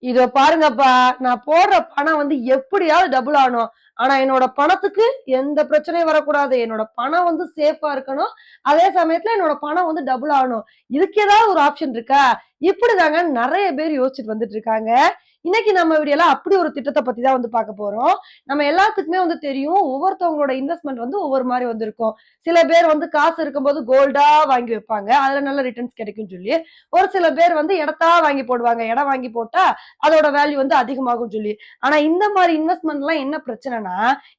இதோ பாருங்கப்பா நான் போடுற பணம் வந்து எப்படியாவது டபுள் ஆகணும். ஆனா என்னோட பணத்துக்கு எந்த பிரச்சனையும் வரக்கூடாது. என்னோட பணம் வந்து சேஃபா இருக்கணும். அதே சமயத்துல என்னோட பணம் வந்து டபுள் ஆகணும். இதுக்கு ஏதாவது ஒரு ஆப்ஷன் இருக்கா? இப்படிதாங்க நிறைய பேர் யோசிச்சுட்டு வந்துட்டு இருக்காங்க. இன்னைக்கு நம்ம வீடியோல அப்படி ஒரு திட்டத்தை பத்தி தான் வந்து பார்க்க போறோம். நம்ம எல்லாத்துக்குமே வந்து தெரியும் ஒவ்வொருத்தவங்களோட இன்வெஸ்ட்மெண்ட் வந்து ஒவ்வொரு மாதிரி வந்து இருக்கும் சில பேர் வந்து காசு இருக்கும்போது கோல்டா வாங்கி வைப்பாங்க. அதுல நல்ல ரிட்டர்ன்ஸ் கிடைக்கும்னு சொல்லி ஒரு சில பேர் வந்து இடத்தா வாங்கி போடுவாங்க. இடம் வாங்கி போட்டா அதோட வேல்யூ வந்து அதிகமாகும் சொல்லி. ஆனா இந்த மாதிரி இன்வெஸ்ட்மெண்ட் எல்லாம் என்ன பிரச்சனைனா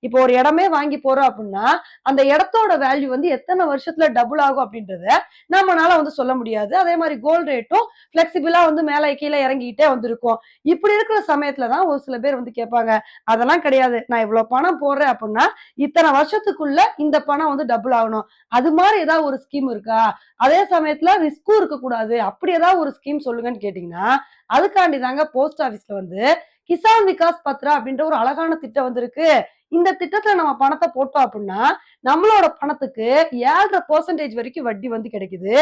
இப்போ ஒரு இடமே வாங்கி போறோம் அப்படின்னா அந்த இடத்தோட வேல்யூ வந்து எத்தனை வருஷத்துல டபுள் ஆகும் அப்படின்றத நம்மளால வந்து சொல்ல முடியாது. அதே மாதிரி கோல்டு ரேட்டும் பிளெக்சிபிளா வந்து மேலே கீழே இறங்கிக்கிட்டே வந்திருக்கும். இப்படி இருக்கிற சமயத்துல தான் ஒரு சில பேர் வந்து கேட்பாங்க அதெல்லாம் கிடையாது. நான் இவ்வளவு பணம் போடுறேன் அப்படின்னா இத்தனை வருஷத்துக்குள்ள இந்த பணம் வந்து டபுள் ஆகணும். அது மாதிரி ஏதாவது ஒரு ஸ்கீம் இருக்கா? அதே சமயத்துல ரிஸ்க்கும் இருக்கக்கூடாது. அப்படி ஏதாவது ஒரு ஸ்கீம் சொல்லுங்கன்னு கேட்டீங்கன்னா அதுக்காண்டி தாங்க போஸ்ட் ஆபீஸ்ல வந்து கிசான் விகாஸ் பத்ரா அப்படின்ற ஒரு அழகான திட்டம் வந்திருக்கு. இந்த திட்டத்துல நம்ம பணத்தை போட்டோம் அப்படின்னா நம்மளோட பணத்துக்கு ஏழரை பெர்சன்டேஜ் வரைக்கும் வட்டி வந்து கிடைக்குது.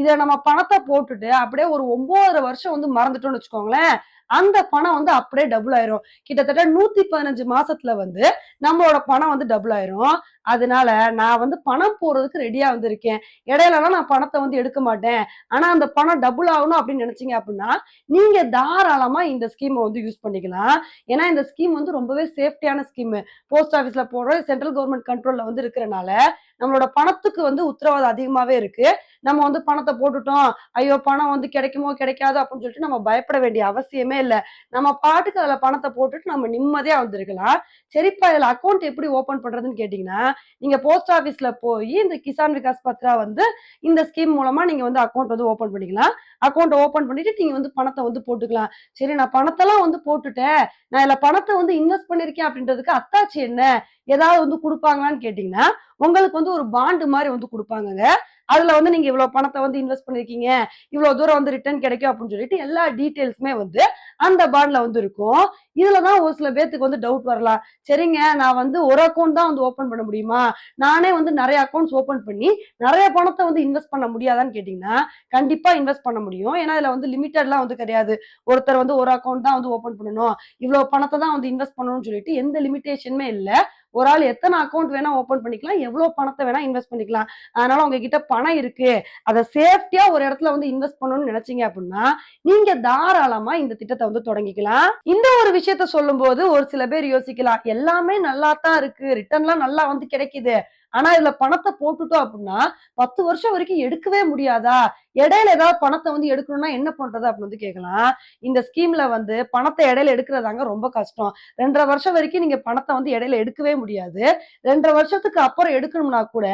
இதை நம்ம பணத்தை போட்டுட்டு அப்படியே ஒரு ஒன்பதரை வருஷம் வந்து மறந்துட்டோம்னு வச்சுக்கோங்களேன் அந்த பணம் வந்து அப்படியே டபுள் ஆயிரும். கிட்டத்தட்ட நூத்தி பதினஞ்சு மாசத்துல வந்து நம்மளோட பணம் வந்து டபுள் ஆயிரும். அதனால நான் வந்து பணம் போடுறதுக்கு ரெடியா வந்திருக்கேன். இடையிலலாம் நான் பணத்தை வந்து எடுக்க மாட்டேன். ஆனா அந்த பணம் டபுள் ஆகணும் அப்படின்னு நினைச்சீங்க அப்படின்னா நீங்க தாராளமா இந்த ஸ்கீமை வந்து யூஸ் பண்ணிக்கலாம். ஏன்னா இந்த ஸ்கீம் வந்து ரொம்பவே சேஃப்டியான ஸ்கீம் போஸ்ட் ஆஃபீஸ்ல போடுற சென்ட்ரல் கவர்மெண்ட் கண்ட்ரோல்ல வந்து இருக்கிறனால நம்மளோட பணத்துக்கு வந்து உத்தரவாதம் அதிகமாவே இருக்கு. நம்ம வந்து பணத்தை போட்டுட்டோம். ஐயோ பணம் வந்து கிடைக்குமோ கிடைக்காதோ அப்படின்னு சொல்லிட்டு நம்ம பயப்பட வேண்டிய அவசியமே இல்லை. நம்ம பாட்டுக்கு அதுல பணத்தை போட்டுட்டு நம்ம நிம்மதியா வந்திருக்கலாம். சரிப்பா இதுல அக்கௌண்ட் எப்படி ஓபன் பண்றதுன்னு கேட்டீங்கன்னா நீங்க போஸ்ட் ஆபீஸ்ல போய் இந்த கிசான் விகாஸ் பத்ரா வந்து இந்த ஸ்கீம் மூலமா நீங்க வந்து அக்கௌண்ட் வந்து ஓபன் பண்ணிக்கலாம். அக்கௌண்ட் ஓபன் பண்ணிட்டு நீங்க வந்து பணத்தை வந்து போட்டுக்கலாம். சரி நான் பணத்தெல்லாம் வந்து போட்டுட்டேன். நான் இதுல பணத்தை வந்து இன்வெஸ்ட் பண்ணிருக்கேன் அப்படின்றதுக்கு அத்தாச்சி என்ன? ஏதாவது வந்து கொடுப்பாங்களான்னு கேட்டீங்கன்னா உங்களுக்கு வந்து ஒரு பாண்டு மாதிரி வந்து கொடுப்பாங்கங்க. அதுல வந்து நீங்க இவ்வளவு பணத்தை வந்து இன்வெஸ்ட் பண்ணிருக்கீங்க இவ்வளவு தூரம் வந்து ரிட்டர்ன் கிடைக்கும் அப்படின்னு சொல்லிட்டு எல்லா டீட்டெயில்ஸுமே வந்து அந்த பாண்ட்ல வந்து இருக்கும். இதுலதான் ஒரு சில பேர்த்துக்கு வந்து டவுட் வரலாம். சரிங்க நான் வந்து ஒரு அக்கௌண்ட் தான் வந்து ஓபன் பண்ண முடியுமா? நானே வந்து நிறைய அக்கௌண்ட்ஸ் ஓபன் பண்ணி நிறைய பணத்தை வந்து இன்வெஸ்ட் பண்ண முடியாதான்னு கேட்டீங்கன்னா கண்டிப்பா இன்வெஸ்ட் பண்ண முடியும். ஏன்னா இதுல வந்து லிமிட்டட்லாம் வந்து கிடையாது. ஒருத்தர் வந்து ஒரு அக்கௌண்ட் தான் வந்து ஓபன் பண்ணணும். இவ்வளவு பணத்தை தான் வந்து இன்வெஸ்ட் பண்ணணும்னு சொல்லிட்டு எந்த லிமிட்டேஷனுமே இல்லை. ஒரு ஆள் எத்தனை அக்கௌண்ட் வேணா ஓபன் பண்ணிக்கலாம் எவ்வளவு பணத்தை வேணா இன்வெஸ்ட் பண்ணிக்கலாம். அதனால உங்ககிட்ட பணம் இருக்கு. அதை சேஃப்டியா ஒரு இடத்துல வந்து இன்வெஸ்ட் பண்ணணும்னு நினைச்சீங்க அப்படின்னா நீங்க தாராளமா இந்த திட்டத்தை வந்து தொடங்கிக்கலாம். இந்த ஒரு விஷயத்த சொல்லும்போது ஒரு சில பேர் யோசிக்கலாம் எல்லாமே நல்லா தான் இருக்கு ரிட்டர்ன்லாம் நல்லா வந்து கிடைக்குது. ஆனா இதுல பணத்தை போட்டுட்டோம் அப்படின்னா பத்து வருஷம் வரைக்கும் எடுக்கவே முடியாதா? இடையில ஏதாவது பணத்தை வந்து எடுக்கணும்னா என்ன பண்றது அப்படின்னு வந்து கேட்கலாம் இந்த ஸ்கீம்ல வந்து பணத்தை இடையில எடுக்கிறதாங்க ரொம்ப கஷ்டம். ரெண்டரை வருஷம் வரைக்கும் நீங்க பணத்தை வந்து இடையில எடுக்கவே முடியாது. ரெண்டரை வருஷத்துக்கு அப்புறம் எடுக்கணும்னா கூட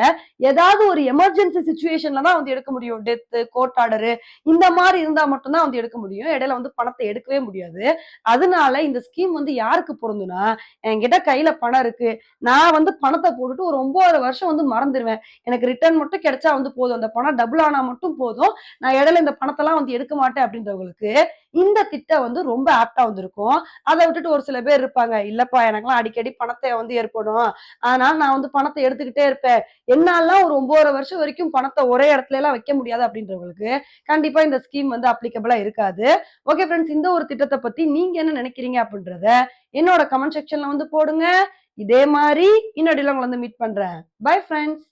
ஏதாவது ஒரு எமர்ஜென்சி சுச்சுவேஷன்ல தான் வந்து எடுக்க முடியும். டெத்து கோர்ட் ஆர்டரு இந்த மாதிரி இருந்தா மட்டும்தான் வந்து எடுக்க முடியும். இடையில வந்து பணத்தை எடுக்கவே முடியாது. அதனால இந்த ஸ்கீம் வந்து யாருக்கு பொருந்துனா என்கிட்ட கையில பணம் இருக்கு. நான் வந்து பணத்தை போட்டுட்டு ஒரு ஒன்பது வருஷம் வந்து மறந்துடுவேன் எனக்கு ரிட்டர்ன் மட்டும் கிடைச்சா வந்து போதும். அந்த பணம் டபுள் ஆனா மட்டும் போதும். நான் இடையில இந்த பணத்தெல்லாம் வந்து எடுக்க மாட்டேன் அப்படின்றவங்களுக்கு இந்த திட்டம் வந்து ரொம்ப ஆப்டா வந்திருக்கும். அதை விட்டுட்டு ஒரு சில பேர் இருப்பாங்க இல்லப்பா எனக்குலாம் அடிக்கடி பணத்தை வந்து ஏற்படும். அதனால நான் வந்து பணத்தை எடுத்துக்கிட்டே இருப்பேன். என்னாலாம் ஒரு ஒன்பது வருஷம் வரைக்கும் பணத்தை ஒரே இடத்துல எல்லாம் வைக்க முடியாது அப்படின்றவங்களுக்கு கண்டிப்பா இந்த ஸ்கீம் வந்து அப்ளிகபிளா இருக்காது. ஓகே ஃப்ரெண்ட்ஸ் இந்த ஒரு திட்டத்தை பத்தி நீங்க என்ன நினைக்கிறீங்க அப்படின்றத என்னோட கமெண்ட் செக்ஷன்ல வந்து போடுங்க. இதே மாதிரி இன்னொடியில் உங்களை வந்து மீட் பண்றேன். Bye friends